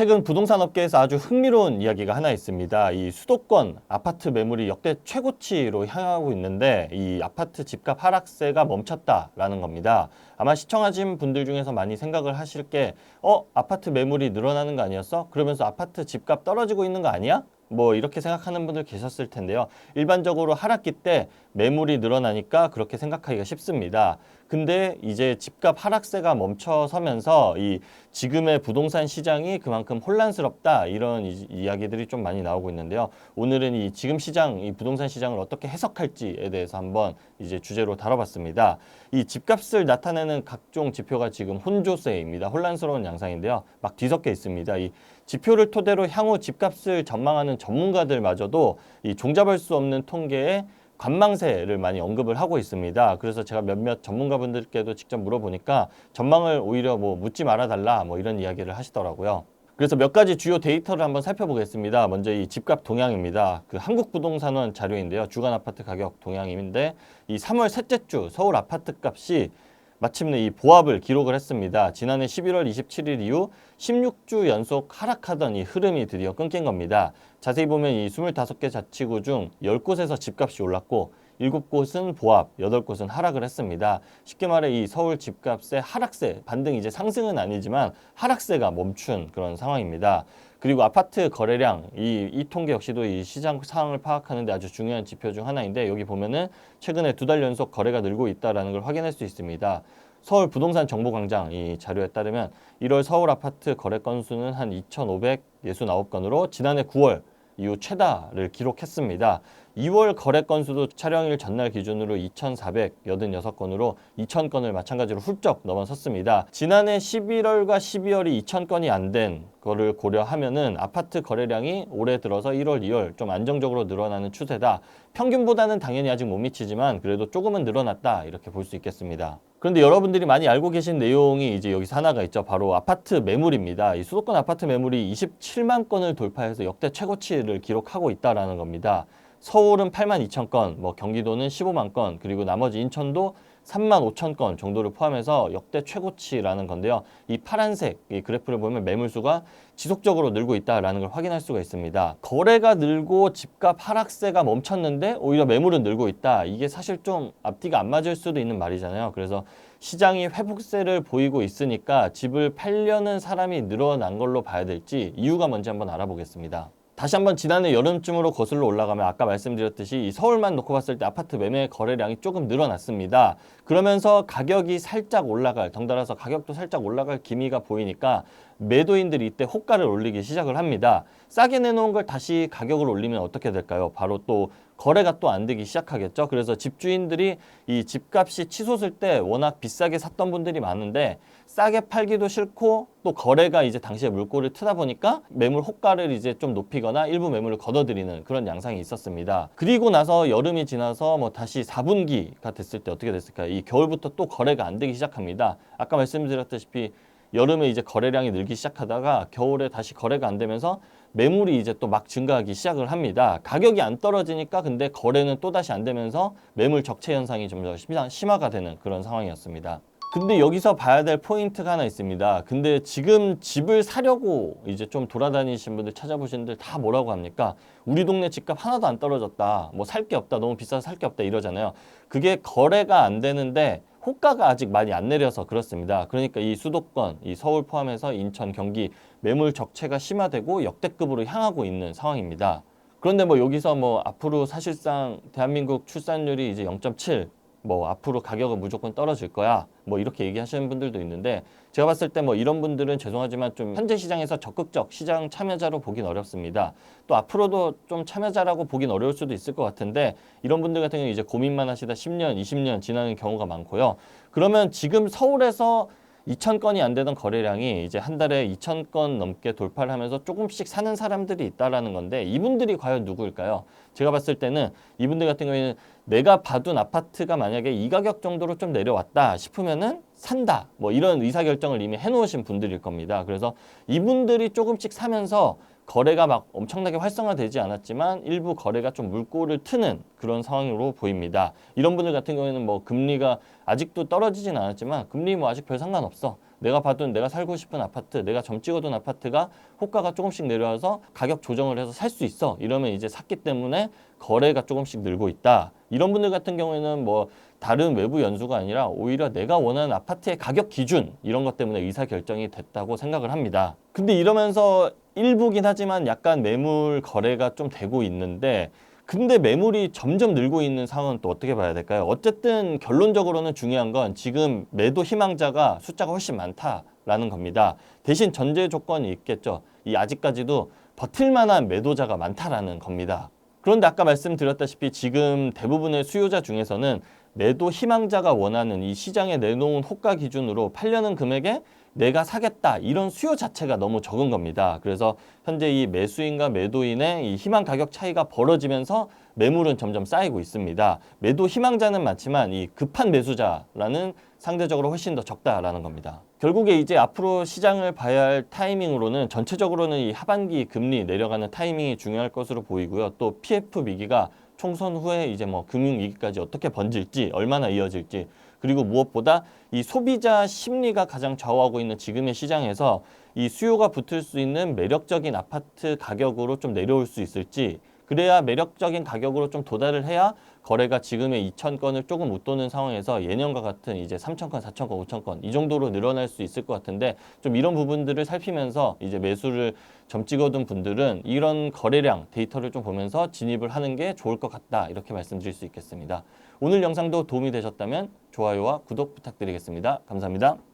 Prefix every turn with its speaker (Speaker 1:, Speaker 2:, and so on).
Speaker 1: 최근 부동산 업계에서 아주 흥미로운 이야기가 하나 있습니다. 이 수도권 아파트 매물이 역대 최고치로 향하고 있는데 이 아파트 집값 하락세가 멈췄다라는 겁니다. 아마 시청하신 분들 중에서 많이 생각을 하실 게 어, 아파트 매물이 늘어나는 거 아니었어? 그러면서 아파트 집값 떨어지고 있는 거 아니야? 뭐 이렇게 생각하는 분들 계셨을 텐데요. 일반적으로 하락기 때 매물이 늘어나니까 그렇게 생각하기가 쉽습니다. 근데 이제 집값 하락세가 멈춰서면서 이 지금의 부동산 시장이 그만큼 혼란스럽다 이런 이, 이야기들이 좀 많이 나오고 있는데요. 오늘은 이 지금 시장, 이 부동산 시장을 어떻게 해석할지에 대해서 한번 이제 주제로 다뤄봤습니다. 이 집값을 나타내는 각종 지표가 지금 혼조세입니다. 혼란스러운 양상인데요. 막 뒤섞여 있습니다. 이 지표를 토대로 향후 집값을 전망하는 전문가들마저도 이 종잡을 수 없는 통계에 관망세를 많이 언급을 하고 있습니다. 그래서 제가 몇몇 전문가분들께도 직접 물어보니까 전망을 오히려 뭐 묻지 말아 달라 뭐 이런 이야기를 하시더라고요. 그래서 몇 가지 주요 데이터를 한번 살펴보겠습니다. 먼저 이 집값 동향입니다. 그 한국부동산원 자료인데요. 주간 아파트 가격 동향인데 이 3월 셋째 주 서울 아파트 값이 마침내 이 보합을 기록을 했습니다. 지난해 11월 27일 이후 16주 연속 하락하던 이 흐름이 드디어 끊긴 겁니다. 자세히 보면 이 25개 자치구 중 10곳에서 집값이 올랐고 7곳은 보합, 8곳은 하락을 했습니다. 쉽게 말해 이 서울 집값의 하락세, 반등 이제 상승은 아니지만 하락세가 멈춘 그런 상황입니다. 그리고 아파트 거래량 이, 이 통계 역시도 이 시장 상황을 파악하는데 아주 중요한 지표 중 하나인데 여기 보면은 최근에 두 달 연속 거래가 늘고 있다라는 걸 확인할 수 있습니다. 서울 부동산 정보광장 이 자료에 따르면 1월 서울 아파트 거래 건수는 한 2,569건으로 지난해 9월 이후 최다를 기록했습니다. 2월 거래 건수도 촬영일 전날 기준으로 2,486건으로 2,000건을 마찬가지로 훌쩍 넘어섰습니다. 지난해 11월과 12월이 2,000건이 안 된 거를 고려하면은 아파트 거래량이 올해 들어서 1월, 2월 좀 안정적으로 늘어나는 추세다. 평균보다는 당연히 아직 못 미치지만 그래도 조금은 늘어났다 이렇게 볼 수 있겠습니다. 그런데 여러분들이 많이 알고 계신 내용이 이제 여기서 하나가 있죠. 바로 아파트 매물입니다. 이 수도권 아파트 매물이 27만 건을 돌파해서 역대 최고치를 기록하고 있다라는 겁니다. 서울은 8만 2천 건, 뭐 경기도는 15만 건, 그리고 나머지 인천도 3만 5천 건 정도를 포함해서 역대 최고치라는 건데요. 이 파란색 이 그래프를 보면 매물수가 지속적으로 늘고 있다라는 걸 확인할 수가 있습니다. 거래가 늘고 집값 하락세가 멈췄는데 오히려 매물은 늘고 있다. 이게 사실 좀 앞뒤가 안 맞을 수도 있는 말이잖아요. 그래서 시장이 회복세를 보이고 있으니까 집을 팔려는 사람이 늘어난 걸로 봐야 될지 이유가 뭔지 한번 알아보겠습니다. 다시 한번 지난해 여름쯤으로 거슬러 올라가면 아까 말씀드렸듯이 이 서울만 놓고 봤을 때 아파트 매매 거래량이 조금 늘어났습니다. 그러면서 가격이 살짝 올라갈 덩달아서 가격도 살짝 올라갈 기미가 보이니까 매도인들이 이때 호가를 올리기 시작을 합니다. 싸게 내놓은 걸 다시 가격을 올리면 어떻게 될까요? 바로 또 거래가 또 안 되기 시작하겠죠. 그래서 집주인들이 이 집값이 치솟을 때 워낙 비싸게 샀던 분들이 많은데 싸게 팔기도 싫고 또 거래가 이제 당시에 물꼬를 트다 보니까 매물 호가를 이제 좀 높이거나 일부 매물을 걷어들이는 그런 양상이 있었습니다. 그리고 나서 여름이 지나서 뭐 다시 4분기가 됐을 때 어떻게 됐을까요? 이 겨울부터 또 거래가 안 되기 시작합니다. 아까 말씀드렸다시피 여름에 이제 거래량이 늘기 시작하다가 겨울에 다시 거래가 안 되면서 매물이 이제 또 막 증가하기 시작을 합니다. 가격이 안 떨어지니까 근데 거래는 또 다시 안 되면서 매물 적체 현상이 좀더 심화가 되는 그런 상황이었습니다. 근데 여기서 봐야 될 포인트가 하나 있습니다. 근데 지금 집을 사려고 이제 좀 돌아다니신 분들 찾아보신 분들 다 뭐라고 합니까? 우리 동네 집값 하나도 안 떨어졌다. 뭐 살 게 없다. 너무 비싸서 살 게 없다. 이러잖아요. 그게 거래가 안 되는데 호가가 아직 많이 안 내려서 그렇습니다. 그러니까 이 수도권, 이 서울 포함해서 인천, 경기 매물 적체가 심화되고 역대급으로 향하고 있는 상황입니다. 그런데 뭐 여기서 뭐 앞으로 사실상 대한민국 출산율이 이제 0.7, 뭐 앞으로 가격은 무조건 떨어질 거야. 뭐 이렇게 얘기하시는 분들도 있는데 제가 봤을 때 뭐 이런 분들은 죄송하지만 좀 현재 시장에서 적극적 시장 참여자로 보긴 어렵습니다. 또 앞으로도 좀 참여자라고 보긴 어려울 수도 있을 것 같은데 이런 분들 같은 경우 이제 고민만 하시다 10년, 20년 지나는 경우가 많고요. 그러면 지금 서울에서 2천 건이 안 되던 거래량이 이제 한 달에 2천 건 넘게 돌파를 하면서 조금씩 사는 사람들이 있다라는 건데 이분들이 과연 누구일까요? 제가 봤을 때는 이분들 같은 경우에는 내가 봐둔 아파트가 만약에 이 가격 정도로 좀 내려왔다 싶으면은 산다. 뭐 이런 의사결정을 이미 해놓으신 분들일 겁니다. 그래서 이분들이 조금씩 사면서 거래가 막 엄청나게 활성화되지 않았지만 일부 거래가 좀 물꼬를 트는 그런 상황으로 보입니다. 이런 분들 같은 경우에는 뭐 금리가 아직도 떨어지진 않았지만 금리 뭐 아직 별 상관없어. 내가 봐둔 내가 살고 싶은 아파트, 내가 점 찍어둔 아파트가 호가가 조금씩 내려와서 가격 조정을 해서 살 수 있어. 이러면 이제 샀기 때문에 거래가 조금씩 늘고 있다. 이런 분들 같은 경우에는 뭐 다른 외부 연수가 아니라 오히려 내가 원하는 아파트의 가격 기준 이런 것 때문에 의사 결정이 됐다고 생각을 합니다. 근데 이러면서 일부긴 하지만 약간 매물 거래가 좀 되고 있는데 근데 매물이 점점 늘고 있는 상황은 또 어떻게 봐야 될까요? 어쨌든 결론적으로는 중요한 건 지금 매도 희망자가 숫자가 훨씬 많다라는 겁니다. 대신 전제 조건이 있겠죠. 이 아직까지도 버틸 만한 매도자가 많다라는 겁니다. 그런데 아까 말씀드렸다시피 지금 대부분의 수요자 중에서는 매도 희망자가 원하는 이 시장에 내놓은 호가 기준으로 팔려는 금액에 내가 사겠다 이런 수요 자체가 너무 적은 겁니다. 그래서 현재 이 매수인과 매도인의 이 희망 가격 차이가 벌어지면서 매물은 점점 쌓이고 있습니다. 매도 희망자는 많지만 이 급한 매수자라는 상대적으로 훨씬 더 적다라는 겁니다. 결국에 이제 앞으로 시장을 봐야 할 타이밍으로는 전체적으로는 이 하반기 금리 내려가는 타이밍이 중요할 것으로 보이고요. 또 PF 위기가 총선 후에 이제 뭐 금융 위기까지 어떻게 번질지 얼마나 이어질지 그리고 무엇보다 이 소비자 심리가 가장 좌우하고 있는 지금의 시장에서 이 수요가 붙을 수 있는 매력적인 아파트 가격으로 좀 내려올 수 있을지 그래야 매력적인 가격으로 좀 도달을 해야 거래가 지금의 2천 건을 조금 웃도는 상황에서 예년과 같은 이제 3천 건, 4천 건, 5천 건이 정도로 늘어날 수 있을 것 같은데 좀 이런 부분들을 살피면서 이제 매수를 점 찍어둔 분들은 이런 거래량 데이터를 좀 보면서 진입을 하는 게 좋을 것 같다 이렇게 말씀드릴 수 있겠습니다. 오늘 영상도 도움이 되셨다면 좋아요와 구독 부탁드리겠습니다. 감사합니다.